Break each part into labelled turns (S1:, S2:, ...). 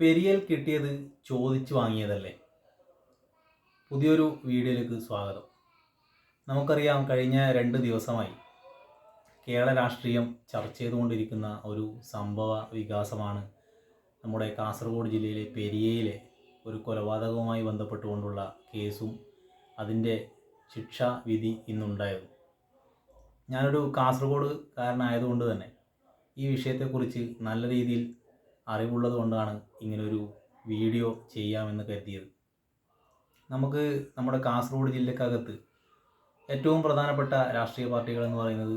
S1: പെരിയൽ കിട്ടിയത് ചോദിച്ചു വാങ്ങിയതല്ലേ? പുതിയൊരു വീഡിയോയിലേക്ക് സ്വാഗതം. നമുക്കറിയാം കഴിഞ്ഞ രണ്ട് ദിവസമായി കേരള രാഷ്ട്രീയം ചർച്ച ചെയ്തുകൊണ്ടിരിക്കുന്ന ഒരു സംഭവ വികാസമാണ് നമ്മുടെ കാസർഗോഡ് ജില്ലയിലെ പെരിയയിലെ ഒരു കൊലപാതകവുമായി ബന്ധപ്പെട്ടുകൊണ്ടുള്ള കേസും അതിന്റെ ശിക്ഷാ വിധി ഇന്നുണ്ടായത്. ഞാനൊരു കാസർഗോഡ് കാരനായതുകൊണ്ട് തന്നെ ഈ വിഷയത്തെക്കുറിച്ച് നല്ല രീതിയിൽ അറിവുള്ളത് കൊണ്ടാണ് ഇങ്ങനൊരു വീഡിയോ ചെയ്യാമെന്ന് കരുതിയത്. നമുക്ക് നമ്മുടെ കാസർഗോഡ് ജില്ലക്കകത്ത് ഏറ്റവും പ്രധാനപ്പെട്ട രാഷ്ട്രീയ പാർട്ടികൾ എന്ന് പറയുന്നത്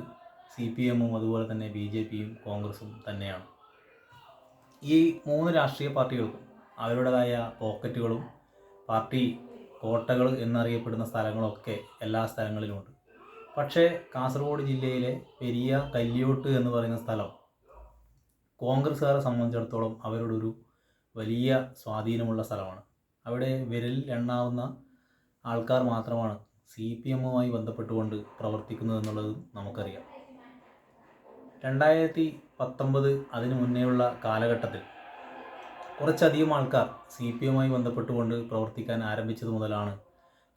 S1: സി പി എമ്മും അതുപോലെ തന്നെ ബി ജെ പിയും കോൺഗ്രസും തന്നെയാണ്. ഈ മൂന്ന് രാഷ്ട്രീയ പാർട്ടികൾക്കും അവരുടേതായ പോക്കറ്റുകളും പാർട്ടി കോട്ടകൾ എന്നറിയപ്പെടുന്ന സ്ഥലങ്ങളൊക്കെ എല്ലാ സ്ഥലങ്ങളിലുമുണ്ട്. പക്ഷേ കാസർഗോഡ് ജില്ലയിലെ പെരിയ കല്ലിയോട്ട് എന്ന് പറയുന്ന സ്ഥലം കോൺഗ്രസ്സുകാരെ സംബന്ധിച്ചിടത്തോളം അവരുടെ ഒരു വലിയ സ്വാധീനമുള്ള സ്ഥലമാണ്. അവിടെ വിരലിൽ എണ്ണാവുന്ന ആൾക്കാർ മാത്രമാണ് സി പി എമ്മുമായി ബന്ധപ്പെട്ടുകൊണ്ട് പ്രവർത്തിക്കുന്നത് എന്നുള്ളത് നമുക്കറിയാം. രണ്ടായിരത്തി പത്തൊമ്പത് അതിനു മുന്നേയുള്ള കാലഘട്ടത്തിൽ കുറച്ചധികം ആൾക്കാർ സി പി എമ്മുമായി ബന്ധപ്പെട്ടുകൊണ്ട് പ്രവർത്തിക്കാൻ ആരംഭിച്ചത് മുതലാണ്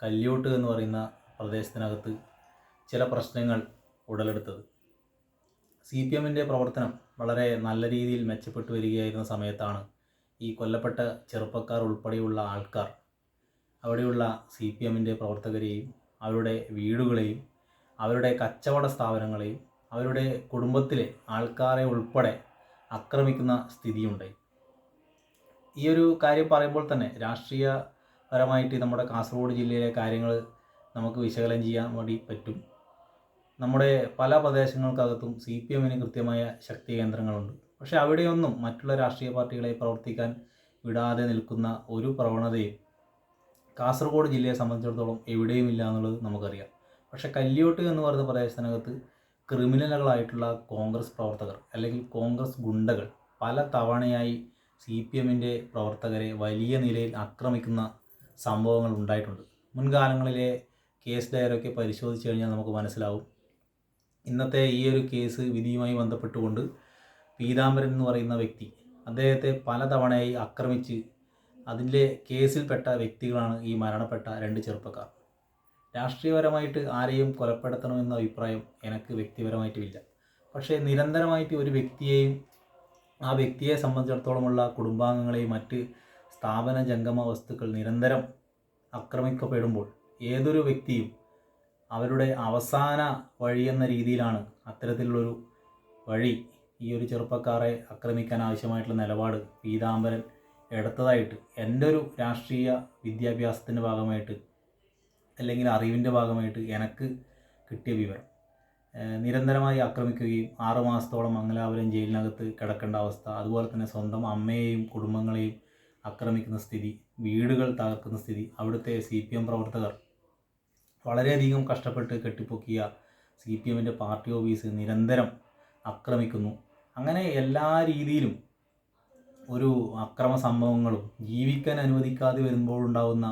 S1: കല്യോട്ട് എന്ന് പറയുന്ന പ്രദേശത്തിനകത്ത് ചില പ്രശ്നങ്ങൾ ഉടലെടുത്തത്. സി പി എമ്മിന്റെ പ്രവർത്തനം വളരെ നല്ല രീതിയിൽ മെച്ചപ്പെട്ടു വരികയായിരുന്ന സമയത്താണ് ഈ കൊല്ലപ്പെട്ട ചെറുപ്പക്കാർ ഉൾപ്പെടെയുള്ള ആൾക്കാർ അവിടെയുള്ള സി പി എമ്മിന്റെ പ്രവർത്തകരെയും അവരുടെ വീടുകളെയും അവരുടെ കച്ചവട സ്ഥാപനങ്ങളെയും അവരുടെ കുടുംബത്തിലെ ആൾക്കാരെ ഉൾപ്പെടെ ആക്രമിക്കുന്ന സ്ഥിതിയുണ്ടായി ഈ ഒരു കാര്യം പറയുമ്പോൾ തന്നെ രാഷ്ട്രീയപരമായിട്ട് നമ്മുടെ കാസർഗോഡ് ജില്ലയിലെ കാര്യങ്ങൾ നമുക്ക് വിശകലനം ചെയ്യാൻ വേണ്ടി പറ്റും. നമ്മുടെ പല പ്രദേശങ്ങൾക്കകത്തും സി പി എമ്മിന് കൃത്യമായ ശക്തി കേന്ദ്രങ്ങളുണ്ട്. പക്ഷേ അവിടെയൊന്നും മറ്റുള്ള രാഷ്ട്രീയ പാർട്ടികളെ പ്രവർത്തിക്കാൻ വിടാതെ നിൽക്കുന്ന ഒരു പ്രവണതയും കാസർഗോഡ് ജില്ലയെ സംബന്ധിച്ചിടത്തോളം എവിടെയും ഇല്ല എന്നുള്ളത് നമുക്കറിയാം. പക്ഷെ കല്യോട്ട് എന്ന് പറയുന്ന പ്രദേശത്തിനകത്ത് ക്രിമിനലുകളായിട്ടുള്ള കോൺഗ്രസ് പ്രവർത്തകർ അല്ലെങ്കിൽ കോൺഗ്രസ് ഗുണ്ടകൾ പല തവണയായി സി പി എമ്മിന്റെ പ്രവർത്തകരെ വലിയ നിലയിൽ ആക്രമിക്കുന്ന സംഭവങ്ങൾ ഉണ്ടായിട്ടുണ്ട്. മുൻകാലങ്ങളിലെ കേസ് ഡയറൊക്കെ പരിശോധിച്ച് കഴിഞ്ഞാൽ നമുക്ക് മനസ്സിലാവും. ഇന്നത്തെ ഈ ഒരു കേസ് വിധിയുമായി ബന്ധപ്പെട്ടുകൊണ്ട് പീതാംബരൻ എന്ന് പറയുന്ന വ്യക്തി അദ്ദേഹത്തെ പലതവണയായി ആക്രമിച്ച് അതിന്റെ കേസിൽപ്പെട്ട വ്യക്തികളാണ് ഈ മരണപ്പെട്ട രണ്ട് ചെറുപ്പക്കാർ. രാഷ്ട്രീയപരമായിട്ട് ആരെയും കൊലപ്പെടുത്തണമെന്ന അഭിപ്രായം എനിക്ക് വ്യക്തിപരമായിട്ടുമില്ല പക്ഷേ നിരന്തരമായിട്ട് ഒരു വ്യക്തിയെയും ആ വ്യക്തിയെ സംബന്ധിച്ചിടത്തോളമുള്ള കുടുംബാംഗങ്ങളെയും മറ്റ് സ്ഥാപന ജംഗമ വസ്തുക്കൾ നിരന്തരം ആക്രമിക്കപ്പെടുമ്പോൾ ഏതൊരു വ്യക്തിയും അവരുടെ അവസാന വഴി എന്ന രീതിയിലാണ് അത്തരത്തിലുള്ളൊരു വഴി ഈ ഒരു ചെറുപ്പക്കാരെ ആക്രമിക്കാൻ ആവശ്യമായിട്ടുള്ള നിലപാട് പീതാംബരൻ എടുത്തതായിട്ട് എന്റെ ഒരു രാഷ്ട്രീയ വിദ്യാഭ്യാസത്തിന്റെ ഭാഗമായിട്ട് അല്ലെങ്കിൽ അറിവിന്റെ ഭാഗമായിട്ട് എനിക്ക് കിട്ടിയ വിവരം. നിരന്തരമായി ആക്രമിക്കുകയും ആറുമാസത്തോളം മംഗലാപുരം ജയിലിനകത്ത് കിടക്കേണ്ട അവസ്ഥ അതുപോലെ തന്നെ സ്വന്തം അമ്മയെയും കുടുംബങ്ങളെയും ആക്രമിക്കുന്ന സ്ഥിതി വീടുകൾ തകർക്കുന്ന സ്ഥിതി അവിടുത്തെ സി പി എം പ്രവർത്തകർ വളരെയധികം കഷ്ടപ്പെട്ട് കെട്ടിപ്പൊക്കിയ സി പി എമ്മിന്റെ പാർട്ടി ഓഫീസ് നിരന്തരം ആക്രമിക്കുന്നു. അങ്ങനെ എല്ലാ രീതിയിലും ഒരു അക്രമ സംഭവങ്ങളും ജീവിക്കാൻ അനുവദിക്കാതെ വരുമ്പോഴുണ്ടാകുന്ന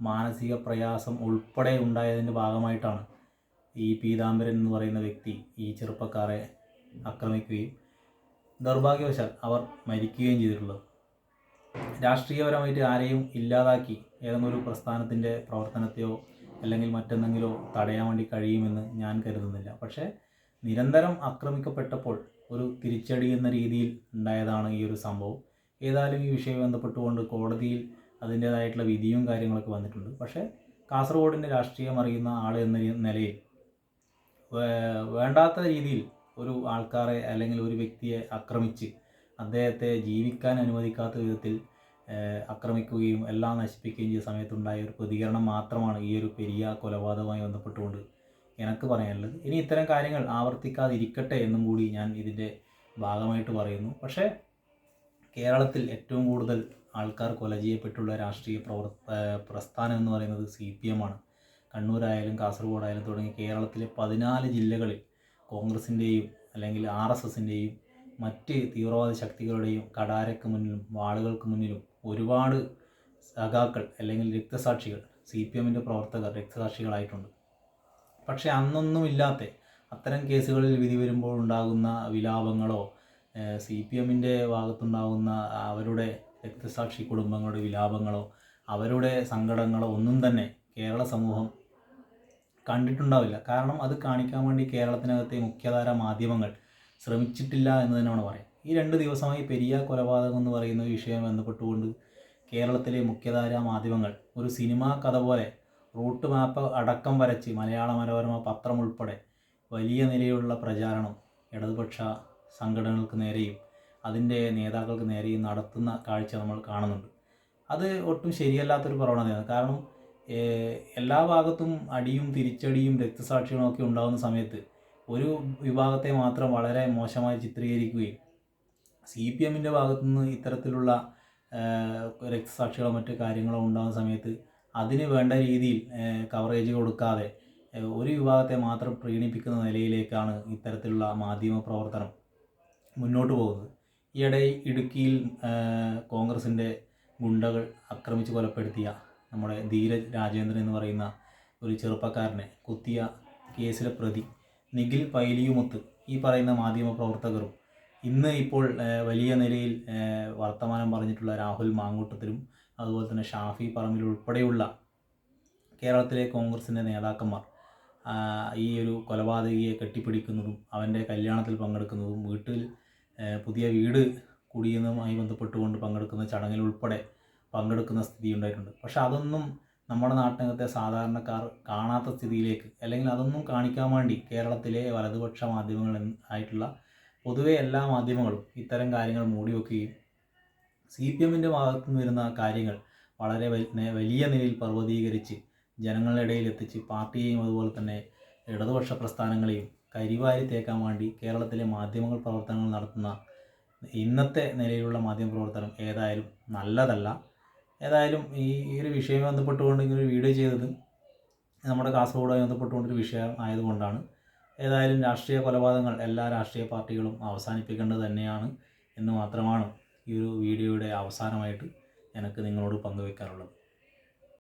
S1: മാനസിക പ്രയാസം ഉൾപ്പെടെ ഉണ്ടായതിന്റെ ഭാഗമായിട്ടാണ് ഈ പീതാംബരൻ എന്ന് പറയുന്ന വ്യക്തി ഈ ചെറുപ്പക്കാരെ ആക്രമിക്കുകയും ദൗർഭാഗ്യവശാൽ അവർ മരിക്കുകയും ചെയ്തിട്ടുള്ളത്. രാഷ്ട്രീയപരമായിട്ട് ആരെയും ഇല്ലാതാക്കി ഏതെങ്കിലും ഒരു പ്രസ്ഥാനത്തിന്റെ പ്രവർത്തനത്തെയോ അല്ലെങ്കിൽ മറ്റെന്തെങ്കിലോ തടയാൻ വേണ്ടി കഴിയുമെന്ന് ഞാൻ കരുതുന്നില്ല. പക്ഷേ നിരന്തരം ആക്രമിക്കപ്പെട്ടപ്പോൾ ഒരു തിരിച്ചടി എന്ന രീതിയിൽ ഉണ്ടായതാണ് ഈ ഒരു സംഭവം. ഏതായാലും ഈ വിഷയം ബന്ധപ്പെട്ടുകൊണ്ട് കോടതിയിൽ അതിന്റേതായിട്ടുള്ള വിധിയും കാര്യങ്ങളൊക്കെ വന്നിട്ടുണ്ട്. പക്ഷേ കാസർഗോഡിന്റെ രാഷ്ട്രീയം അറിയുന്ന ആൾ എന്ന നിലയിൽ വേണ്ടാത്ത രീതിയിൽ ഒരു ആൾക്കാരെ അല്ലെങ്കിൽ ഒരു വ്യക്തിയെ ആക്രമിച്ച് അദ്ദേഹത്തെ ജീവിക്കാൻ അനുവദിക്കാത്ത വിധത്തിൽ ആക്രമിക്കുകയും എല്ലാം നശിപ്പിക്കുകയും ചെയ്ത സമയത്തുണ്ടായ ഒരു പ്രതികരണം മാത്രമാണ് ഈ ഒരു പെരിയ കൊലപാതകവുമായി ബന്ധപ്പെട്ടുകൊണ്ട് എനിക്ക് പറയാനുള്ളത്. ഇനി ഇത്തരം കാര്യങ്ങൾ ആവർത്തിക്കാതിരിക്കട്ടെ എന്നും കൂടി ഞാൻ ഇതിന്റെ ഭാഗമായിട്ട് പറയുന്നു. പക്ഷേ കേരളത്തിൽ ഏറ്റവും കൂടുതൽ ആൾക്കാർ കൊല ചെയ്യപ്പെട്ടുള്ള രാഷ്ട്രീയ പ്രവർ പ്രസ്ഥാനം എന്ന് പറയുന്നത് സി പി എം ആണ്. കണ്ണൂരായാലും കാസർഗോഡായാലും തുടങ്ങി കേരളത്തിലെ പതിനാല് ജില്ലകളിൽ കോൺഗ്രസിന്റെയും അല്ലെങ്കിൽ ആർ എസ് എസിന്റെയും മറ്റ് തീവ്രവാദ ശക്തികളുടെയും കടാരക്ക് മുന്നിലും വാളുകൾക്ക് മുന്നിലും ഒരുപാട് സഖാക്കൾ അല്ലെങ്കിൽ രക്തസാക്ഷികൾ സി പി എമ്മിന്റെ പ്രവർത്തകർ രക്തസാക്ഷികളായിട്ടുണ്ട്. പക്ഷേ അന്നൊന്നും ഇല്ലാത്ത അത്തരം കേസുകളിൽ വിധി വരുമ്പോൾ ഉണ്ടാകുന്ന വിലാപങ്ങളോ സി പി എമ്മിന്റെ ഭാഗത്തുണ്ടാകുന്ന അവരുടെ രക്തസാക്ഷി കുടുംബങ്ങളുടെ വിലാപങ്ങളോ അവരുടെ സങ്കടങ്ങളോ ഒന്നും തന്നെ കേരള സമൂഹം കണ്ടിട്ടുണ്ടാവില്ല. കാരണം അത് കാണിക്കാൻ വേണ്ടി കേരളത്തിനകത്തെ മുഖ്യധാര മാധ്യമങ്ങൾ ശ്രമിച്ചിട്ടില്ല എന്ന് തന്നെയാണ് പറയാം ഈ രണ്ട് ദിവസമായി പെരിയ കൊലപാതകം എന്ന് പറയുന്ന വിഷയം ബന്ധപ്പെട്ടുകൊണ്ട് കേരളത്തിലെ മുഖ്യധാരാ മാധ്യമങ്ങൾ ഒരു സിനിമാ കഥ പോലെ റൂട്ട് മാപ്പ് അടക്കം വരച്ച് മലയാള മനോരമ പത്രം ഉൾപ്പെടെ വലിയ നിലയിലുള്ള പ്രചാരണം ഇടതുപക്ഷ സംഘടനകൾക്ക് നേരെയും അതിന്റെ നേതാക്കൾക്ക് നേരെയും നടത്തുന്ന കാഴ്ച നമ്മൾ കാണുന്നുണ്ട്. അത് ഒട്ടും ശരിയല്ലാത്തൊരു പ്രവണതയാണ്. കാരണം എല്ലാ ഭാഗത്തും അടിയും തിരിച്ചടിയും രക്തസാക്ഷികളും ഒക്കെ ഉണ്ടാകുന്ന സമയത്ത് ഒരു വിഭാഗത്തെ മാത്രം വളരെ മോശമായി ചിത്രീകരിക്കുകയും സി പി എമ്മിന്റെ ഭാഗത്തുനിന്ന് ഇത്തരത്തിലുള്ള രക്തസാക്ഷികളോ മറ്റ് കാര്യങ്ങളോ ഉണ്ടാകുന്ന സമയത്ത് അതിന് വേണ്ട രീതിയിൽ കവറേജ് കൊടുക്കാതെ ഒരു വിഭാഗത്തെ മാത്രം പ്രീണിപ്പിക്കുന്ന നിലയിലേക്കാണ് ഇത്തരത്തിലുള്ള മാധ്യമ പ്രവർത്തനം മുന്നോട്ട് പോകുന്നത്. ഈയിടെ ഇടുക്കിയിൽ കോൺഗ്രസിന്റെ ഗുണ്ടകൾ ആക്രമിച്ച് കൊലപ്പെടുത്തിയ നമ്മുടെ ധീരജ് രാജേന്ദ്രൻ എന്ന് പറയുന്ന ഒരു ചെറുപ്പക്കാരനെ കുത്തിയ കേസിലെ പ്രതി നിഖിൽ പൈലിയുമൊത്ത് ഈ പറയുന്ന മാധ്യമ പ്രവർത്തകരും ഇന്ന് ഇപ്പോൾ വലിയ നിലയിൽ വർത്തമാനം പറഞ്ഞിട്ടുള്ള രാഹുൽ മാങ്കൂട്ടത്തിലും അതുപോലെ തന്നെ ഷാഫി പറമ്പിൽ ഉൾപ്പെടെയുള്ള കേരളത്തിലെ കോൺഗ്രസിന്റെ നേതാക്കന്മാർ ഈ ഒരു കൊലപാതകിയെ കെട്ടിപ്പിടിക്കുന്നതും അവന്റെ കല്യാണത്തിൽ പങ്കെടുക്കുന്നതും വീട്ടിൽ പുതിയ വീട് കുടിയുന്നതുമായി ബന്ധപ്പെട്ടുകൊണ്ട് പങ്കെടുക്കുന്ന ചടങ്ങിൽ ഉൾപ്പെടെ പങ്കെടുക്കുന്ന സ്ഥിതി ഉണ്ടായിട്ടുണ്ട്. പക്ഷെ അതൊന്നും നമ്മുടെ നാട്ടിനകത്തെ സാധാരണക്കാർ കാണാത്ത സ്ഥിതിയിലേക്ക് അല്ലെങ്കിൽ അതൊന്നും കാണിക്കാൻ വേണ്ടി കേരളത്തിലെ വലതുപക്ഷ മാധ്യമങ്ങൾ ആയിട്ടുള്ള പൊതുവെ എല്ലാ മാധ്യമങ്ങളും ഇത്തരം കാര്യങ്ങൾ മൂടി വെക്കുകയും സി പി എമ്മിന്റെ ഭാഗത്തു നിന്ന് വരുന്ന കാര്യങ്ങൾ വളരെ വലിയ നിലയിൽ പർവതീകരിച്ച് ജനങ്ങളുടെ ഇടയിൽ എത്തിച്ച് പാർട്ടിയെയും അതുപോലെ തന്നെ ഇടതുപക്ഷ പ്രസ്ഥാനങ്ങളെയും കരിവാരി തേക്കാൻ വേണ്ടി കേരളത്തിലെ മാധ്യമങ്ങൾ പ്രവർത്തനങ്ങൾ നടത്തുന്ന ഇന്നത്തെ നിലയിലുള്ള മാധ്യമ പ്രവർത്തനം ഏതായാലും നല്ലതല്ല. ഏതായാലും ഈ ഒരു വിഷയം ബന്ധപ്പെട്ടുകൊണ്ട് ഇങ്ങനെ ഒരു വീഡിയോ ചെയ്തത് നമ്മുടെ കാസർഗോഡുമായി ബന്ധപ്പെട്ടുകൊണ്ടൊരു വിഷയം ആയതുകൊണ്ടാണ്. ഏതായാലും രാഷ്ട്രീയ കൊലപാതകങ്ങൾ എല്ലാ രാഷ്ട്രീയ പാർട്ടികളും അവസാനിപ്പിക്കേണ്ടത് തന്നെയാണ് എന്ന് മാത്രമാണ് ഈ ഒരു വീഡിയോയുടെ അവസാനമായിട്ട് എനിക്ക് നിങ്ങളോട് പങ്കുവെക്കാനുള്ളത്.